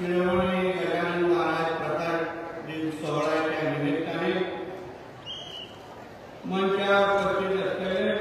शिरोमणी महाराज प्रसाद सोहळ्याच्या निमित्ताने मंचावर उपस्थित असलेले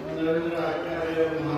नरेंद्र आचार्य महाराज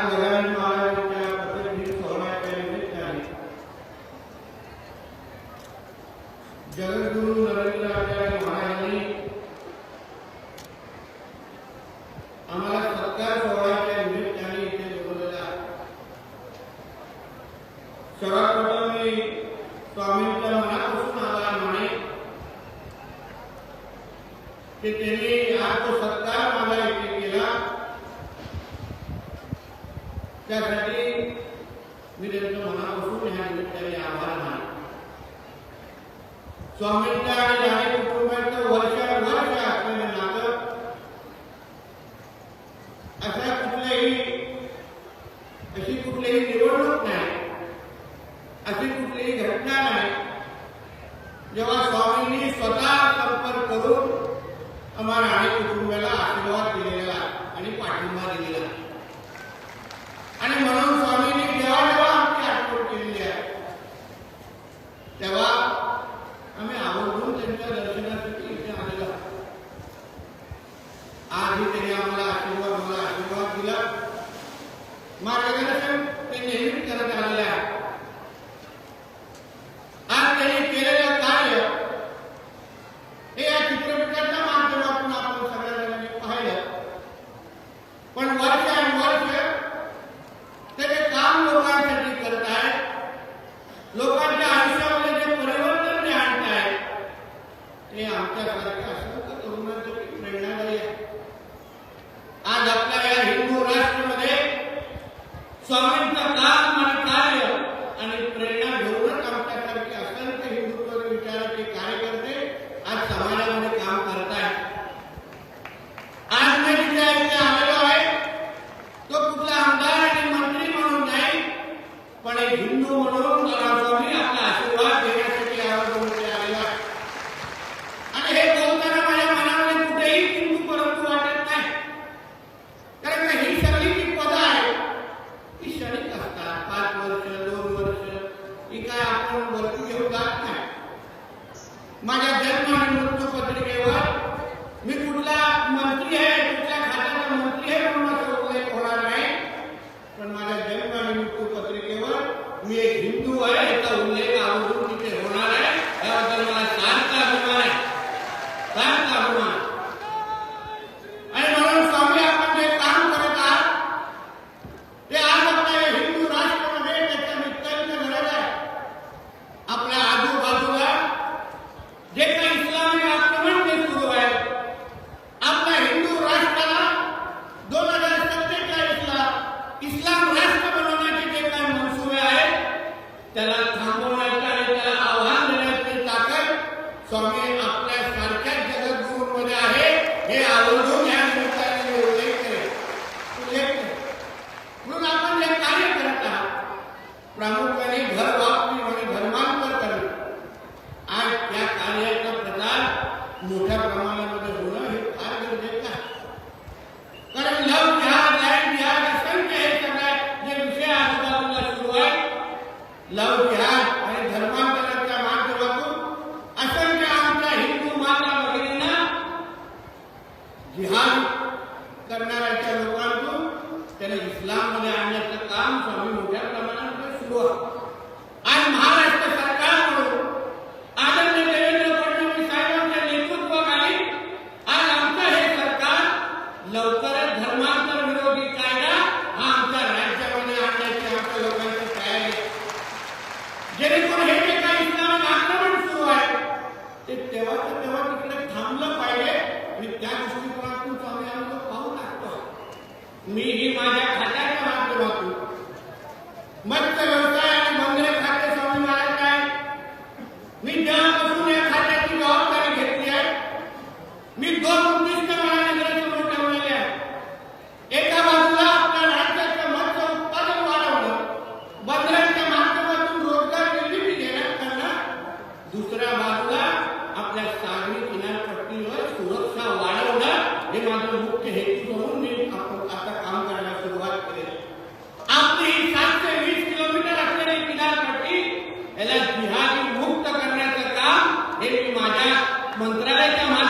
ध्यान देते हुए आभार मान स्वामी का Maravilha. Gracias. तू एक हिंदू है। Love Leave you my vai ter mais.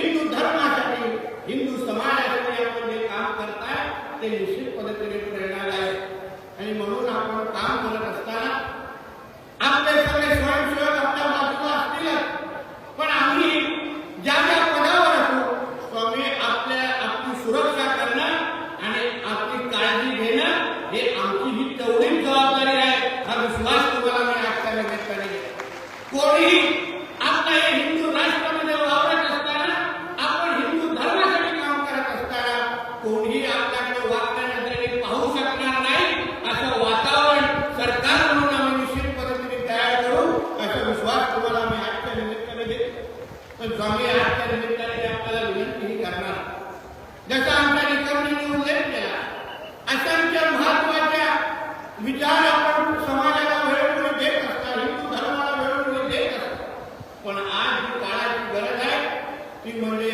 Hindu धर्मासाठी हिंदू समाजासाठी आपण जे काम करतात ते निश्चित पद्धतीने करणार आहे. आणि म्हणून आपण काम करत असताना आपले सगळे स्वयंसेवक आपल्या बाजूला असतीलच. पण आम्ही ज्या ज्या पदावर असू स्वामी आपल्या आपली सुरक्षा करणं आणि आपली काळजी घेणं हे आमची ही तेवढीच जबाबदारी e maneira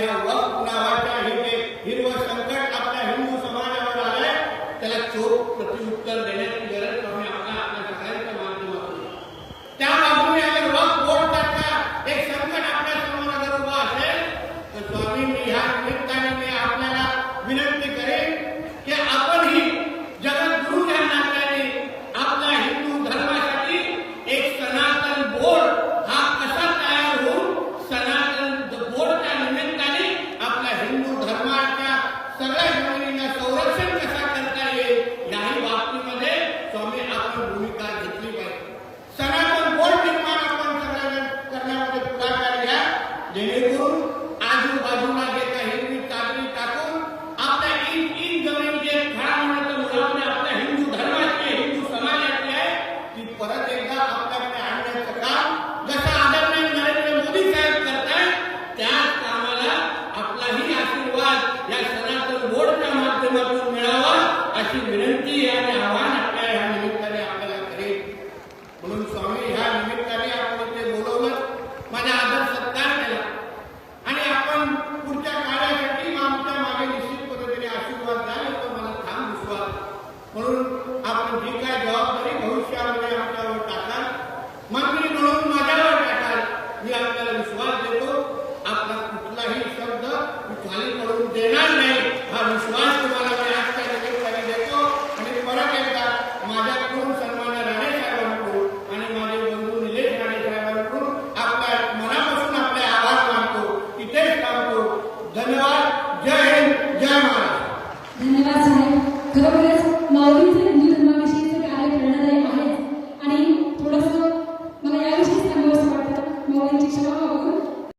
म्हणून आपण जी काय जबाबदारी भविष्यामध्ये आपण